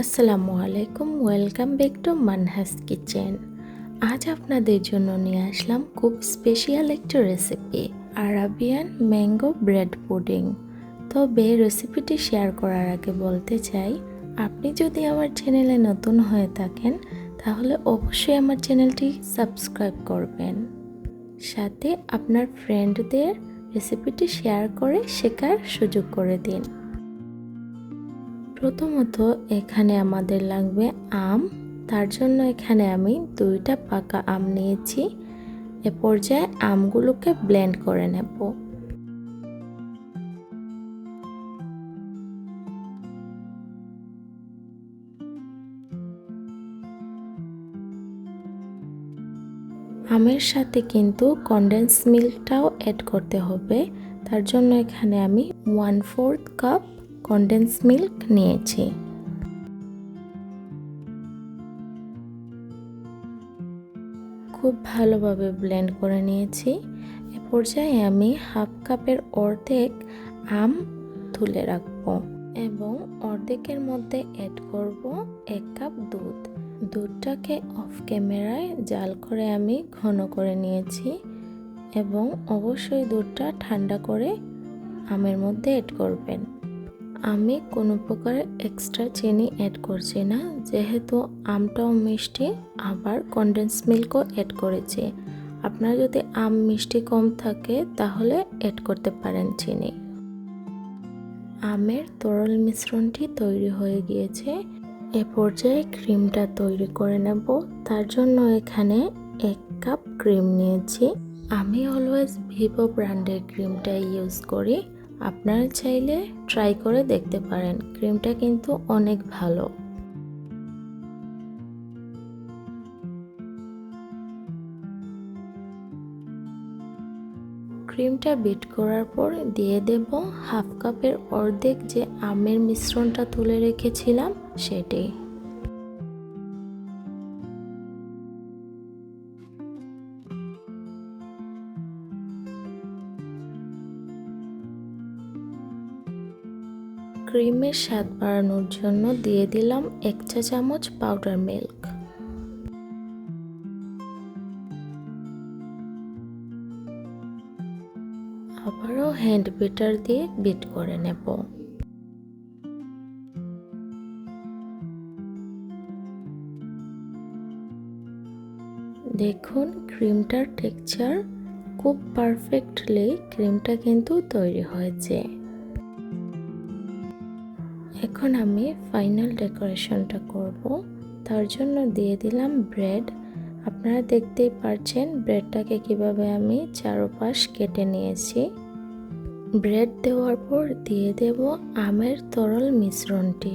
আসসালামু আলাইকুম, welcome back to Manhas kitchen. আজ আপনাদের জন্য নিয়ে আসলাম খুব স্পেশাল একটা recipe, Arabian mango bread pudding. তবে রেসিপিটি শেয়ার করার আগে বলতে চাই, আপনি যদি আমার চ্যানেলে নতুন হয়ে থাকেন, তাহলে অবশ্যই আমার চ্যানেলটি সাবস্ক্রাইব করবেন। সাথে আপনার ফ্রেন্ডদের রেসিপিটি শেয়ার করে শেখার সুযোগ করে দিন। প্রথমত এখানে আমাদের লাগবে আম। তার জন্য এখানে আমি দুইটা পাকা আম নিয়েছি। এ পর্যায়ে আমগুলোকে ব্লেন্ড করে নেব। আমের সাথে কিন্তু কনডেন্স মিল্কটাও অ্যাড করতে হবে। তার জন্য এখানে আমি one fourth cup condense milk নিয়েছি। খুব ভালোভাবে ব্লেন্ড করে নিয়েছি। এ পর্যায়ে আমি হাফ কাপের অর্ধেক আম তুলে রাখব এবং অর্ধেকের মধ্যে অ্যাড করব এক কাপ দুধ। দুধটাকে অফ ক্যামেরায় জাল করে আমি ঘন করে নিয়েছি এবং অবশ্যই দুধটা ঠান্ডা করে আমের মধ্যে অ্যাড করবেন। আমি কোনো প্রকার এক্সট্রা চিনি অ্যাড করছি না। যেহেতু আমটাও মিষ্টি, আবার কনডেন্স মিল্কও অ্যাড করেছি। আপনার যদি আম মিষ্টি কম থাকে, তাহলে অ্যাড করতে পারেন চিনি। আমের তরল মিশ্রণটি তৈরি হয়ে গিয়েছে। এ পর্যায়ে ক্রিমটা তৈরি করে নেব। তার জন্য এখানে এক কাপ ক্রিম নিয়েছি। আমি অলওয়েজ ভিভো ব্র্যান্ডের ক্রিমটা ইউজ করি। আপনারা চাইলে ট্রাই করে দেখতে পারেন। ক্রিমটা কিন্তু অনেক ভালো। ক্রিমটা বিট করার পর দিয়ে দেব হাফ কাপের অর্ধেক যে আমের মিশ্রণটা তুলে রেখেছিলাম, সেটি। ক্রিমের স্বাদ বাড়ানোর জন্য দিয়ে দিলাম এক চা চামচ পাউডার মিল্ক। আবারও হ্যান্ড বিটার দিয়ে বিট করে নেব। দেখুন, ক্রিমটার টেক্সচার খুব পারফেক্টলি ক্রিমটা কিন্তু তৈরি হয়েছে। এখন আমি ফাইনাল ডেকোরেশনটা করব। তার জন্য দিয়ে দিলাম ব্রেড আপনারা দেখতেই পারছেন ব্রেডটাকে কীভাবে আমি চারোপাশ কেটে নিয়েছি। ব্রেড দেওয়ার পর দিয়ে দেব আমের তরল মিশ্রণটি।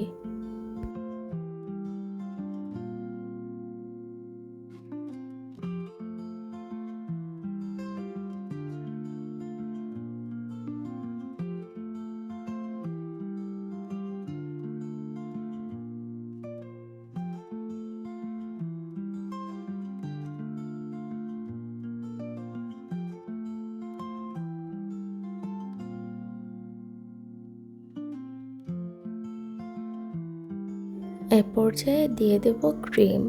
এ পর্যায়ে দিয়ে দেব ক্রিম।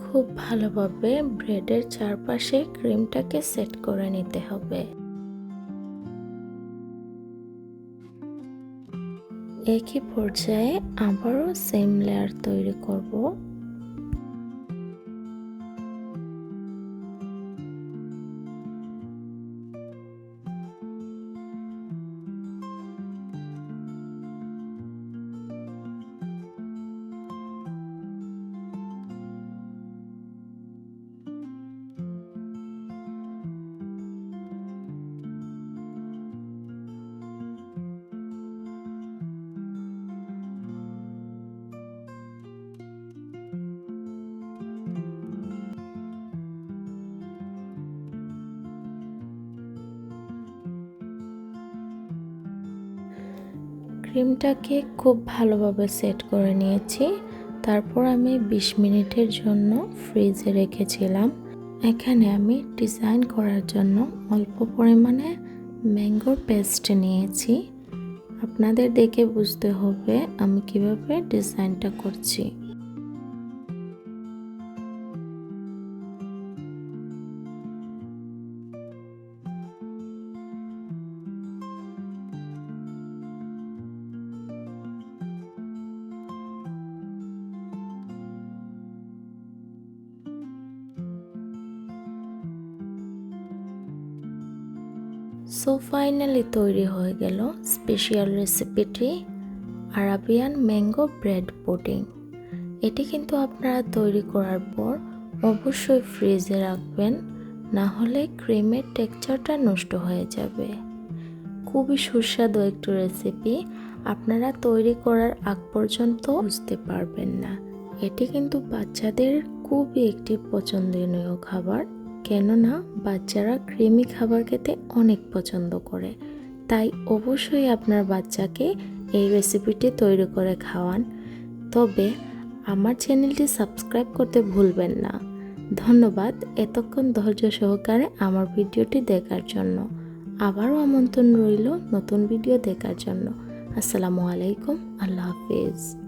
খুব ভালোভাবে ব্রেডের চারপাশে ক্রিমটাকে সেট করে নিতে হবে। একই পর্যায়ে আবারও সেম লেয়ার তৈরি করব। ক্রিমটাকে খুব ভালোভাবে সেট করে নিয়েছি। তারপর আমি ২০ মিনিটের জন্য ফ্রিজে রেখেছিলাম। এখানে আমি ডিজাইন করার জন্য অল্প পরিমাণে ম্যাঙ্গোর পেস্ট নিয়েছি। আপনাদের দেখে বুঝতে হবে আমি কীভাবে ডিজাইনটা করছি। সো ফাইনালি তৈরি হয়ে গেল স্পেশাল রেসিপিটি আরাবিয়ান ম্যাঙ্গো ব্রেড পুডিং এটি কিন্তু আপনারা তৈরি করার পর অবশ্যই ফ্রিজে রাখবেন, না হলে ক্রিমের টেক্সচারটা নষ্ট হয়ে যাবে। খুবই সুস্বাদু একটি রেসিপি আপনারা তৈরি করার আগ পর্যন্ত বুঝতে পারবেন না। এটি কিন্তু বাচ্চাদের খুবই একটি পছন্দনীয় খাবার। কেননা বাচ্চারা ক্রিমি খাবার খেতে অনেক পছন্দ করে। তাই অবশ্যই আপনার বাচ্চাকে এই রেসিপিটি তৈরি করে খাওয়ান। তবে আমার চ্যানেলটি সাবস্ক্রাইব করতে ভুলবেন না। ধন্যবাদ এতক্ষণ ধৈর্য সহকারে আমার ভিডিওটি দেখার জন্য। আবারও আমন্ত্রণ রইল নতুন ভিডিও দেখার জন্য। আসসালামু আলাইকুম, আল্লাহ হাফিজ।